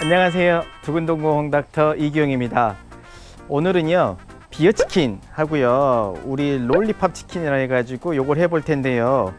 안녕하세요. 두근동공 닥터 이기용입니다. 오늘은요 비어 치킨 하고요 우리 롤리팝 치킨이라 해가지고 요걸 해볼 텐데요.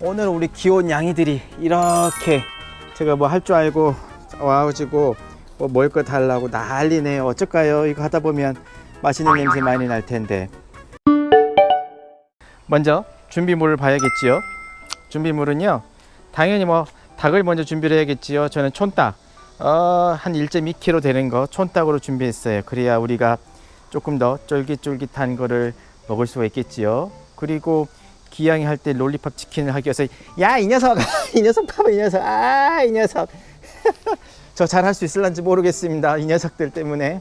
오늘 우리 귀여운 양이들이 이렇게 제가 뭐 할 줄 알고 와가지고 뭐 먹을 거 달라고 난리네요. 어쩔까요? 이거 하다 보면 맛있는 냄새 많이 날 텐데. 먼저 준비물을 봐야겠지요. 준비물은요 당연히 뭐 닭을 먼저 준비를 해야겠지요. 저는 촌닭 어, 한 1.2kg 되는 거 촌닭으로 준비했어요. 그래야 우리가 조금 더 쫄깃쫄깃한 거를 먹을 수가 있겠지요. 그리고 기양이 할 때 롤리팝 치킨을 하기 위해서 야 이 녀석 이 녀석 봐봐 이 녀석 아 이 녀석 저 잘할 수 있을런지 모르겠습니다. 이 녀석들 때문에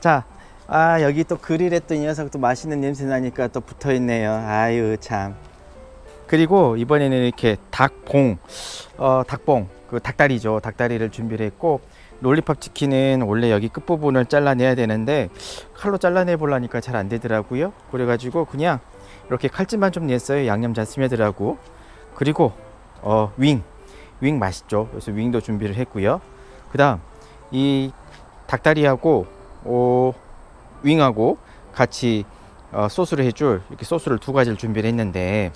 자. 아 여기 또 그릴에 또 이 녀석도 맛있는 냄새 나니까 또 붙어 있네요. 아유 참. 그리고 이번에는 이렇게 닭봉, 어, 닭봉, 그 닭다리죠. 닭다리를 준비를 했고, 롤리팝 치킨은 원래 여기 끝부분을 잘라내야 되는데, 칼로 잘라내 보려니까 잘 안 되더라고요. 그래가지고 그냥 이렇게 칼집만 좀 냈어요. 양념 잘 스며들라고. 그리고, 어, 윙. 윙 맛있죠. 그래서 윙도 준비를 했고요. 그 다음, 이 닭다리하고, 어, 윙하고 같이 어, 소스를 해줄 이렇게 소스를 두 가지를 준비를 했는데,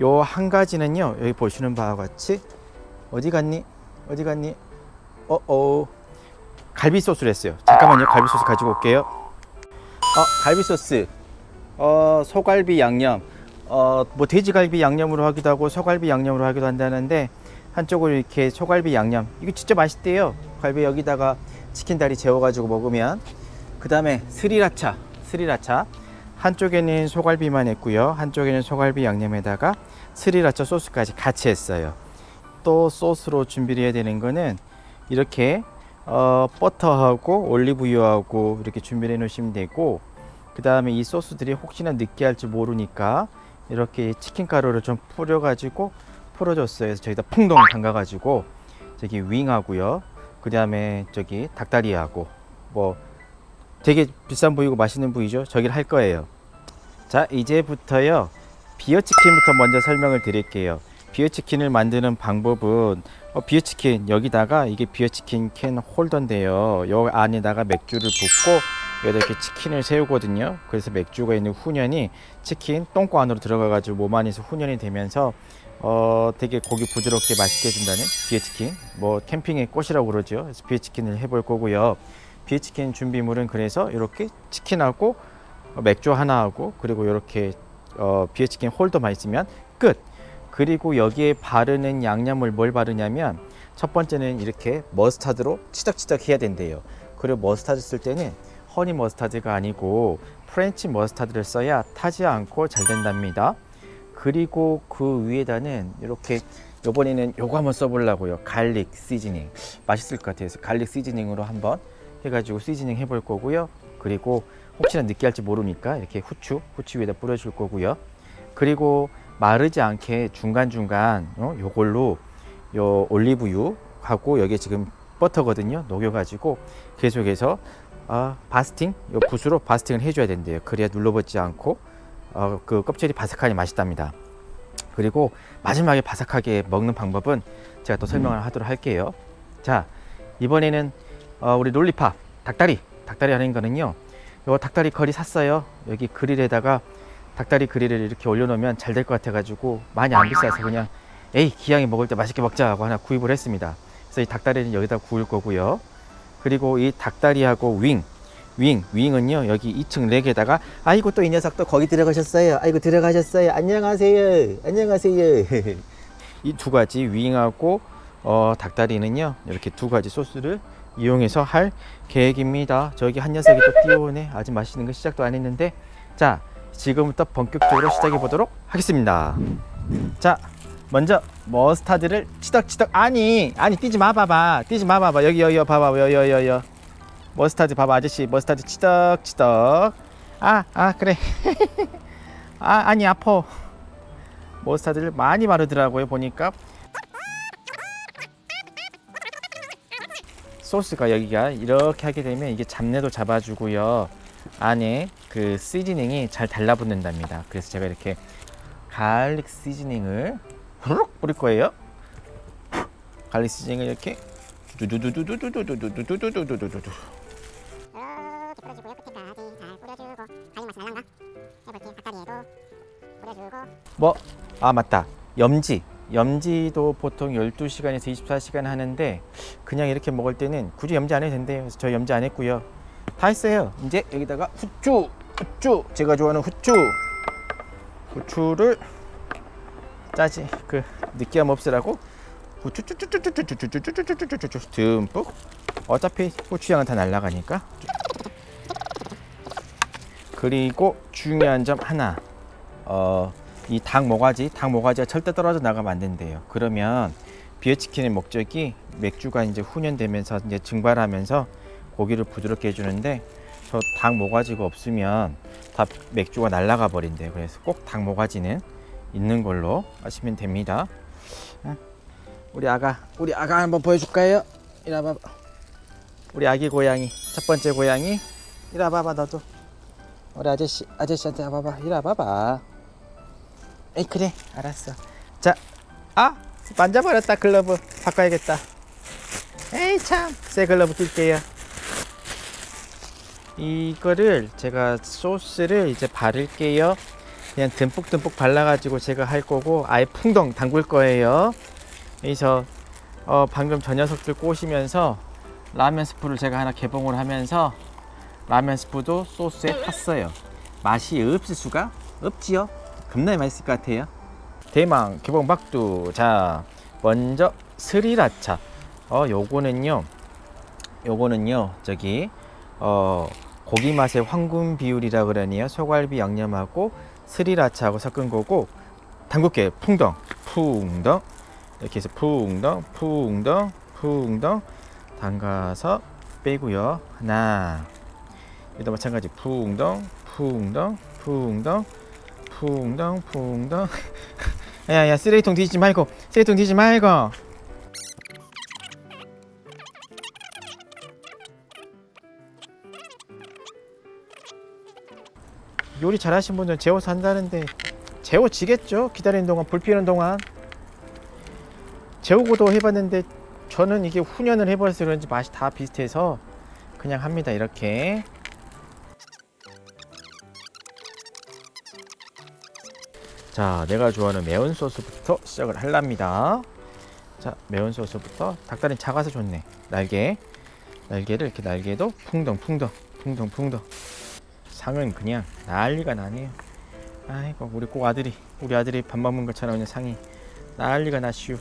요 한 가지는요 여기 보시는 바와 같이 어디 갔니 어디 갔니? 어어. 갈비 소스를 했어요. 잠깐만요. 갈비 소스 가지고 올게요. 어 갈비 소스. 어 소갈비 양념. 어뭐 돼지갈비 양념으로 하기도 하고 소갈비 양념으로 하기도 한다는데 한쪽으로 이렇게 소갈비 양념. 이거 진짜 맛있대요. 갈비 여기다가 치킨 다리 재워 가지고 먹으면. 그 다음에 스리라차 스리라차. 한쪽에는 소갈비만 했고요. 한쪽에는 소갈비 양념에다가 스리라차 소스까지 같이 했어요. 또 소스로 준비를 해야 되는 거는 이렇게 어, 버터하고 올리브유하고 이렇게 준비를 해 놓으시면 되고 그 다음에 이 소스들이 혹시나 느끼할지 모르니까 이렇게 치킨 가루를 좀 뿌려 가지고 풀어줬어요. 그래서 저기다 풍덩 담가 가지고 저기 윙하고요. 그 다음에 저기 닭다리하고 뭐 되게 비싼 부위고 맛있는 부위죠. 저기를 할 거예요. 자, 이제부터요. 비어 치킨부터 먼저 설명을 드릴게요. 비어 치킨을 만드는 방법은 어, 비어 치킨 여기다가 이게 비어 치킨 캔 홀더인데요. 요 안에다가 맥주를 붓고 여기다 이렇게 치킨을 세우거든요. 그래서 맥주가 있는 훈연이 치킨 똥꼬 안으로 들어가 가지고 몸 안에서 훈연이 되면서 어 되게 고기 부드럽게 맛있게 해준다는 비어 치킨. 뭐 캠핑의 꽃이라고 그러죠. 그래서 비어 치킨을 해볼 거고요. 비어 치킨 준비물은 그래서 이렇게 치킨하고 어, 맥주 하나 하고 그리고 이렇게 어, 비어 치킨 홀더만 있으면 끝. 그리고 여기에 바르는 양념을 뭘 바르냐면 첫 번째는 이렇게 머스타드로 치덕치덕 해야 된대요. 그리고 머스타드 쓸 때는 허니 머스타드가 아니고 프렌치 머스타드를 써야 타지 않고 잘 된답니다. 그리고 그 위에다는 이렇게 요번에는 요거 한번 써보려고요. 갈릭 시즈닝 맛있을 것 같아요. 그래서 갈릭 시즈닝으로 한번 해가지고 시즈닝 해볼 거고요. 그리고 혹시나 느끼할지 모르니까 이렇게 후추, 후추 위에다 뿌려줄 거고요. 그리고 마르지 않게 중간중간 어, 요걸로 요 올리브유 하고 여기 지금 버터거든요. 녹여가지고 계속해서 어, 바스팅, 요 붓으로 바스팅을 해줘야 된대요. 그래야 눌러붙지 않고 어, 그 껍질이 바삭하니 맛있답니다. 그리고 마지막에 바삭하게 먹는 방법은 제가 또 설명을 하도록 할게요. 자, 이번에는 어, 우리 롤리팝 닭다리, 닭다리 하는 거는요. 요 닭다리 커리 샀어요. 여기 그릴에다가 닭다리 그릴을 이렇게 올려놓으면 잘 될 것 같아가지고 많이 안 비싸서 그냥 에이 기왕에 먹을 때 맛있게 먹자 하고 하나 구입을 했습니다. 그래서 이 닭다리는 여기다 구울 거고요. 그리고 이 닭다리하고 윙, 윙, 윙은요 여기 2층 렉에다가 아이고 또 이 녀석 또 거기 들어가셨어요. 아이고 들어가셨어요. 안녕하세요. 안녕하세요. 이 두 가지 윙하고 어, 닭다리는요 이렇게 두 가지 소스를 이용해서 할 계획입니다. 저기 한 녀석이 또 뛰어오네. 아직 맛있는 거 시작도 안 했는데 자 지금부터 본격적으로 시작해 보도록 하겠습니다. 자 먼저 머스타드를 치덕치덕 아니 아니 뛰지 마 봐봐. 뛰지 마 봐봐. 여기 여기 봐봐. 여기 여기 여기. 머스타드 봐봐 아저씨. 머스타드 치덕치덕. 아아 그래. 아 아니 아퍼 머스타드를 많이 바르더라고요 보니까. 소스가 여기가 이렇게 하게 되면 이게 잡내도 잡아주고요. 안에 그 시즈닝이 잘 달라붙는답니다 그래서 제가 이렇게 갈릭 시즈닝을 후룩 뿌릴 거예요 갈릭 시즈닝을 이렇게 두두두두두두두두두두두두두두두두. 이렇게 뿌려주고요. 끝에까지 잘 뿌려주고 가지 맛이 날란가? 해볼게. 닭다리에도 뿌려주고 뭐, 아, 맞다. 염지. 염지도 보통 12시간에서 24시간 하는데 그냥 이렇게 먹을 때는 굳이 염지 안 해도 된대요. 그래서 저 염지 안 했고요. 다 했어요. 이제 여기다가 후추, 후추. 제가 좋아하는 후추. 후추를 짜지 그 느끼함 없으라고 후추추추추추추추추추추추추 듬뿍. 어차피 후추 향은 다 날라가니까. 그리고 중요한 점 하나. 어, 이 닭 모가지, 닭 모가지가 절대 떨어져 나가면 안 된대요. 그러면 비어치킨의 목적이 맥주가 이제 훈연되면서 이제 증발하면서 고기를 부드럽게 해주는데 저 닭 모가지가 없으면 다 맥주가 날아가 버린대요. 그래서 꼭 닭 모가지는 있는 걸로 하시면 됩니다. 응? 우리 아가, 우리 아가 한번 보여줄까요? 이리 와봐. 우리 아기 고양이, 첫 번째 고양이. 이리 와봐봐, 너도. 우리 아저씨, 아저씨한테 와봐봐. 이리 와봐봐. 에이 그래 알았어 자 아 만져버렸다 글러브 바꿔야겠다 에이 참새 글러브 낄게요 이거를 제가 소스를 이제 바를게요 그냥 듬뿍듬뿍 발라가지고 제가 할 거고 아예 풍덩 담글 거예요 그래서 어, 방금 저 녀석들 꼬시면서 라면 스프를 제가 하나 개봉을 하면서 라면 스프도 소스에 탔어요 맛이 없을 수가 없지요 겁나게 맛있을 것 같아요. 대망 개봉 박두. 자, 먼저 스리라차. 어, 요거는요. 요거는요. 저기 어 고기 맛의 황금 비율이라 그러네요. 소갈비 양념하고 스리라차하고 섞은 거고 담글게 풍덩 풍덩 이렇게 해서 풍덩 풍덩 풍덩 담가서 빼고요. 하나. 여기도 마찬가지 풍덩 풍덩 풍덩 풍덩 풍덩 야야 쓰레기통 뒤지지 말고 쓰레기통 뒤지지 말고 요리 잘하신 분들은 재워서 한다는데 재워지겠죠 기다리는 동안 불 피우는 동안 재우고도 해봤는데 저는 이게 훈연을 해버려서 그런지 맛이 다 비슷해서 그냥 합니다 이렇게 자, 내가 좋아하는 매운 소스부터 시작을 할랍니다. 자, 매운 소스부터 닭다리 작아서 좋네. 날개, 날개를 이렇게 날개도 풍덩, 풍덩, 풍덩, 풍덩. 상은 그냥 난리가 나네요. 아이고, 우리 꼭 아들이, 우리 아들이 밥 먹는 것처럼 그냥 상이 난리가 나시오.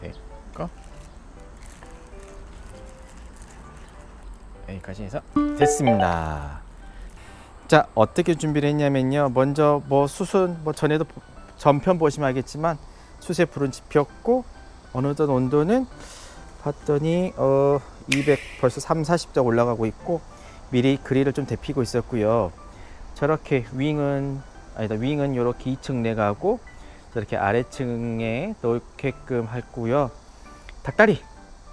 됐고. 여기까지 해서 됐습니다. 자 어떻게 준비를 했냐면요 먼저 뭐 숯은 뭐 전에도 보- 전편 보시면 알겠지만 숯에 불은 지폈고 어느덧 온도는 봤더니 어 200 벌써 3, 40도 올라가고 있고 미리 그릴을 좀 데피고 있었고요 저렇게 윙은 아니다 윙은 이렇게 2층 내가고 저렇게 아래층에 놓게끔 했고요 닭다리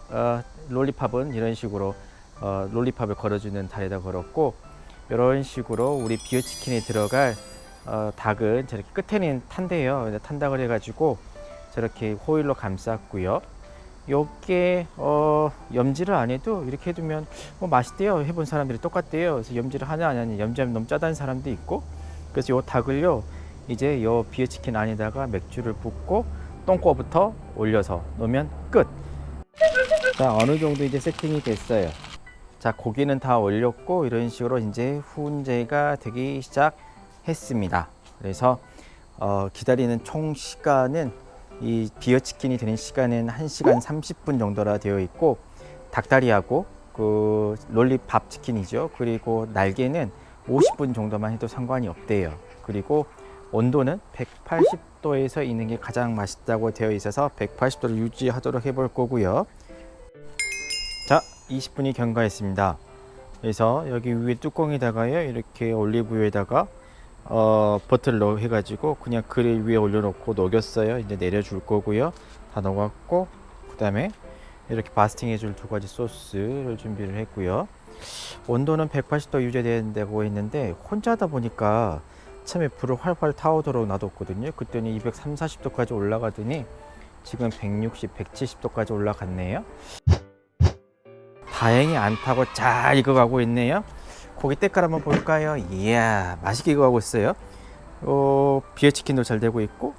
어, 롤리팝은 이런 식으로 어, 롤리팝을 걸어주는 다리에다 걸었고 이런 식으로 우리 비어치킨에 들어갈 어, 닭은 저렇게 끝에는 탄대요. 근데 탄다 그래가지고 저렇게 호일로 감쌌고요. 요게 어, 염지를 안 해도 이렇게 해두면 뭐 맛있대요. 해본 사람들이 똑같대요. 그래서 염지를 하냐 안 하냐 염지하면 너무 짜다는 사람도 있고 그래서 요 닭을요 이제 요 비어치킨 안에다가 맥주를 붓고 똥꼬부터 올려서 놓으면 끝. 자 어느 정도 이제 세팅이 됐어요. 자 고기는 다 올렸고 이런 식으로 이제 훈제가 되기 시작했습니다. 그래서 어, 기다리는 총 시간은 이 비어치킨이 되는 시간은 1시간 30분 정도라 되어 있고 닭다리하고 그 롤리밥 치킨이죠. 그리고 날개는 50분 정도만 해도 상관이 없대요. 그리고 온도는 180도에서 있는 게 가장 맛있다고 되어 있어서 180도를 유지하도록 해볼 거고요. 자, 20분이 경과했습니다. 그래서 여기 위에 뚜껑에다가요 이렇게 올리브유에다가 어, 넣어 해가지고 그냥 그릴 위에 올려놓고 녹였어요. 이제 내려줄 거고요. 다 녹았고 그 다음에 이렇게 바스팅 해줄 두 가지 소스를 준비를 했고요. 온도는 180도 유지된다고 했는데 혼자다 보니까 처음에 불을 활활 타오도록 놔뒀거든요. 그때는 230, 40도까지 올라가더니 지금 160, 170도까지 올라갔네요. 다행히 안 타고 잘 익어가고 있네요. 고기 때깔 한번 볼까요? 이야, 맛있게 익어가고 있어요. 어, 비에치킨도 잘 되고 있고,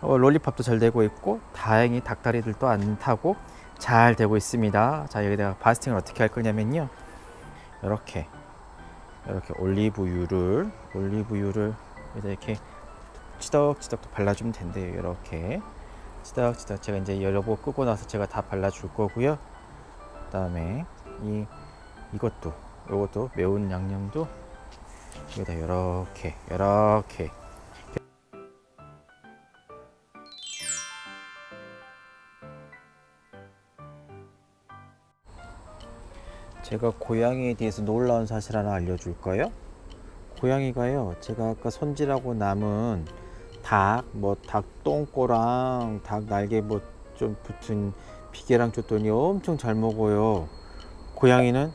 어, 롤리팝도 잘 되고 있고, 다행히 닭다리들도 안 타고 잘 되고 있습니다. 자, 여기다가 바스팅을 어떻게 할 거냐면요. 이렇게, 이렇게 올리브유를, 올리브유를 이렇게 치덕치덕 또 발라주면 된대요. 이렇게 치덕치덕 제가 이제 번 끄고 나서 제가 다 발라줄 거고요. 그다음에 이 이것도 이것도 매운 양념도 여기다 이렇게 이렇게 제가 고양이에 대해서 놀라운 사실 하나 알려줄까요? 고양이가요, 제가 아까 손질하고 남은 닭, 뭐 닭 똥꼬랑 닭 날개 뭐 좀 붙은 비계랑 줬더니 엄청 잘 먹어요. 고양이는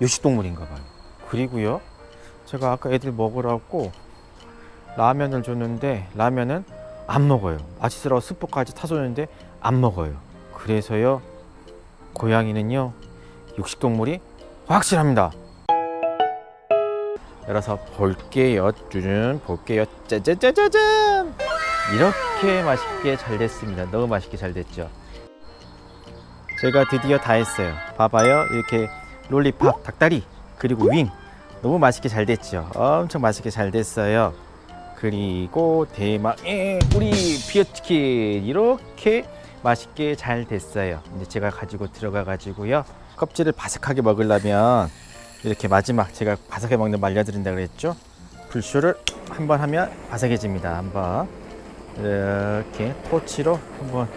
육식동물인가 봐요. 그리고요, 제가 아까 애들 먹으라고 라면을 줬는데 라면은 안 먹어요. 아치스라고 스프까지 타줬는데 안 먹어요. 그래서요, 고양이는요, 육식동물이 확실합니다. 열어서 볼게요. 쭈준 볼게요. 짜자자자잔. 이렇게 맛있게 잘 됐습니다. 너무 맛있게 잘 됐죠. 제가 드디어 다 했어요. 봐봐요. 이렇게 롤리팝, 닭다리, 그리고 윙. 너무 맛있게 잘 됐죠. 엄청 맛있게 잘 됐어요. 그리고 대망의 우리 비어치킨 이렇게 맛있게 잘 됐어요. 이제 제가 가지고 들어가 가지고요. 껍질을 바삭하게 먹으려면 이렇게 마지막 제가 바삭하게 먹는 거 알려드린다 그랬죠? 불쇼를 한번 하면 바삭해집니다. 한번 이렇게 토치로 한번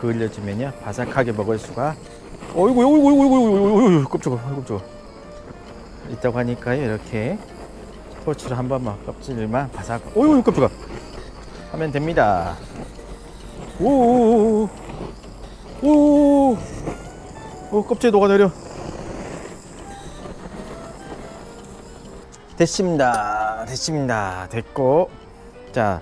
그을려주면요 바삭하게 먹을 수가. 어이구 어이구 어이구 어이구 어이구 깜짝아 깜짝아. 있다고 하니까요 이렇게 토치로 한 번만 껍질만 바삭. 어이구 깜짝아. 하면 됩니다. 오오 오오 오. 오 껍질 녹아내려. 됐습니다. 됐습니다. 됐고. 자,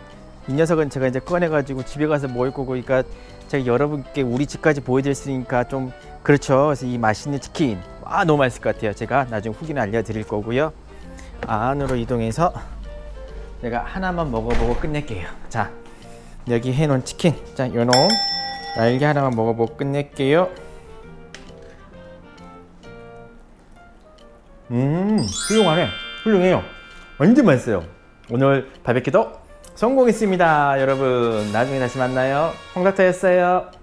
이 녀석은 제가 이제 꺼내가지고 집에 가서 먹을 거고, 그러니까 제가 여러분께 우리 집까지 보여드렸으니까 좀 그렇죠. 그래서 이 맛있는 치킨. 아, 너무 맛있을 것 같아요. 제가 나중에 후기는 알려드릴 거고요. 안으로 이동해서 제가 하나만 먹어보고 끝낼게요. 자, 여기 해놓은 치킨. 자, 요놈 날개 하나만 먹어보고 끝낼게요. 음, 훌륭하네. 훌륭해요. 완전 맛있어요. 오늘 바베큐도 성공했습니다. 여러분, 나중에 다시 만나요. 홍닥터였어요.